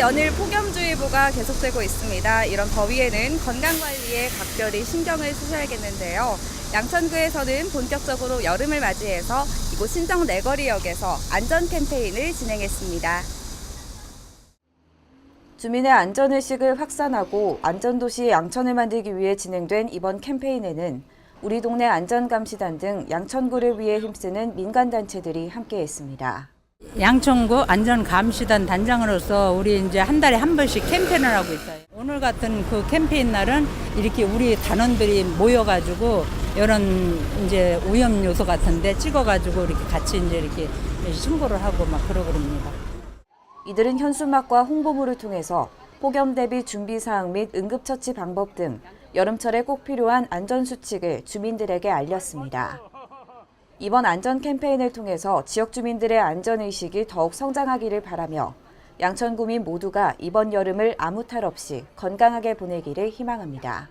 연일 폭염주의보가 계속되고 있습니다. 이런 더위에는 건강관리에 각별히 신경을 쓰셔야겠는데요. 양천구에서는 본격적으로 여름을 맞이해서 이곳 신정 내거리역에서 안전 캠페인을 진행했습니다. 주민의 안전의식을 확산하고 안전도시 양천을 만들기 위해 진행된 이번 캠페인에는 우리 동네 안전감시단 등 양천구를 위해 힘쓰는 민간단체들이 함께했습니다. 양천구 안전감시단 단장으로서 우리 이제 한 달에 한 번씩 캠페인을 하고 있어요. 오늘 같은 그 캠페인 날은 이렇게 우리 단원들이 모여가지고 이런 이제 오염 요소 같은데 찍어가지고 이렇게 같이 이제 이렇게 신고를 하고 막 그러고 그럽니다. 이들은 현수막과 홍보물을 통해서 폭염 대비 준비 사항 및 응급처치 방법 등 여름철에 꼭 필요한 안전 수칙을 주민들에게 알렸습니다. 이번 안전 캠페인을 통해서 지역 주민들의 안전 의식이 더욱 성장하기를 바라며 양천구민 모두가 이번 여름을 아무 탈 없이 건강하게 보내기를 희망합니다.